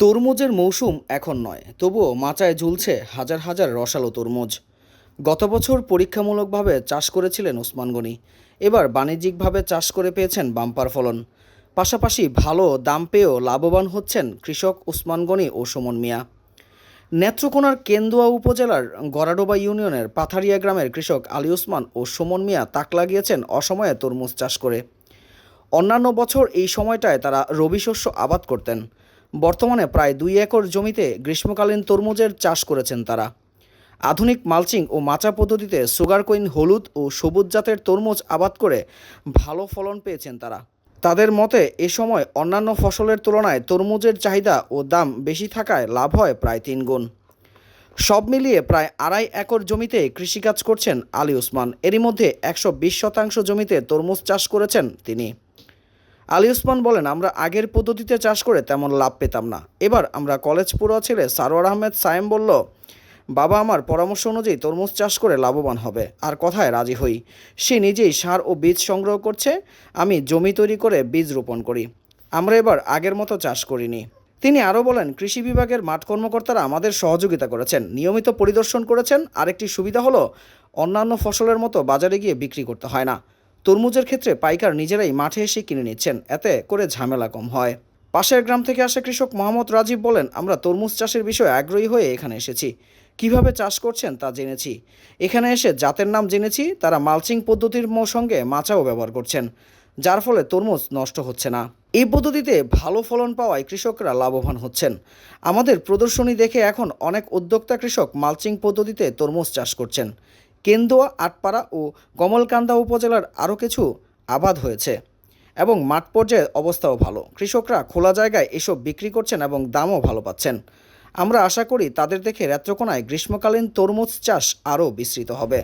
তরমুজের মৌসুম এখন নয়, তবুও মাচায় ঝুলছে হাজার হাজার রসালো তরমুজ। গত বছর পরীক্ষামূলকভাবে চাষ করেছিলেন ওসমান গনি, এবার বাণিজ্যিকভাবে চাষ করে পেয়েছেন বাম্পার ফলন। পাশাপাশি ভালো দাম পেয়েও লাভবান হচ্ছেন কৃষক ওসমান গনি ও সুমন মিয়া। নেত্রকোনার কেন্দুয়া উপজেলার গড়াডোবা ইউনিয়নের পাথারিয়া গ্রামের কৃষক আলী ওসমান ও সুমন মিয়া তাক লাগিয়েছেন অসময়ে তরমুজ চাষ করে। অন্যান্য বছর এই সময়টায় তারা রবি শস্য আবাদ করতেন। বর্তমানে প্রায় দুই একর জমিতে গ্রীষ্মকালীন তরমুজের চাষ করেছেন তারা। আধুনিক মালচিং ও মাচা পদ্ধতিতে সুগার কুইন, হলুদ ও সবুজ জাতের তরমুজ আবাদ করে ভালো ফলন পেয়েছেন তারা। তাদের মতে, এ সময় অন্যান্য ফসলের তুলনায় তরমুজের চাহিদা ও দাম বেশি থাকায় লাভ হয় প্রায় তিন গুণ। সব মিলিয়ে প্রায় আড়াই একর জমিতে কৃষিকাজ করছেন আলী ওসমান। এরই মধ্যে একশো বিশ শতাংশ জমিতে তরমুজ চাষ করেছেন তিনি। আলী ওসমান বলেন, আমরা আগের পদ্ধতিতে চাষ করে তেমন লাভ পেতাম না। এবার আমরা কলেজ পড়ুয়া ছেলে সারোয়ার আহমেদ সায়েম বলল, বাবা আমার পরামর্শ অনুযায়ী তরমুজ চাষ করে লাভবান হবে। আর কথায় রাজি হই। সে নিজেই সার ও বীজ সংগ্রহ করছে। আমি জমি তৈরি করে বীজ রোপণ করি। আমরা এবার আগের মতো চাষ করিনি। তিনি আরও বলেন, কৃষি বিভাগের মাঠ কর্মকর্তারা আমাদের সহযোগিতা করেছেন। নিয়মিত পরিদর্শন করেছেন। আরেকটি সুবিধা হলো, অন্যান্য ফসলের মতো বাজারে গিয়ে বিক্রি করতে হয় না। তরমুজের ক্ষেত্রে পাইকার নিজেরাই মাঠে এসে কিনে নিচ্ছেন। এতে করে ঝামেলা কম হয়। পাশের গ্রাম থেকে আসা কৃষক মোহাম্মদ রাজীব বলেন, আমরা তরমুজ চাষের বিষয়ে আগ্রহী হয়ে এখানে এসেছি। কীভাবে চাষ করছেন তা জেনেছি। এখানে এসে জাতের নাম জেনেছি, তারা মালচিং পদ্ধতির সঙ্গে মাচাও ব্যবহার করছেন, যার ফলে তরমুজ নষ্ট হচ্ছে না। এই পদ্ধতিতে ভালো ফলন পাওয়ায় কৃষকরা লাভবান হচ্ছেন। আমাদের প্রদর্শনী দেখে এখন অনেক উদ্যোক্তা কৃষক মালচিং পদ্ধতিতে তরমুজ চাষ করছেন। কেন্দুয়া, আটপাড়া ও কমলকান্দা উপজেলার আরও কিছু আবাদ হয়েছে এবং মাঠ পর্যায়ে অবস্থাও ভালো। কৃষকরা খোলা জায়গায় এসব বিক্রি করছেন এবং দামও ভালো পাচ্ছেন। আমরা আশা করি তাদের দেখে রেত্রকোনায় গ্রীষ্মকালীন তরমুজ চাষ আরও বিস্তৃত হবে।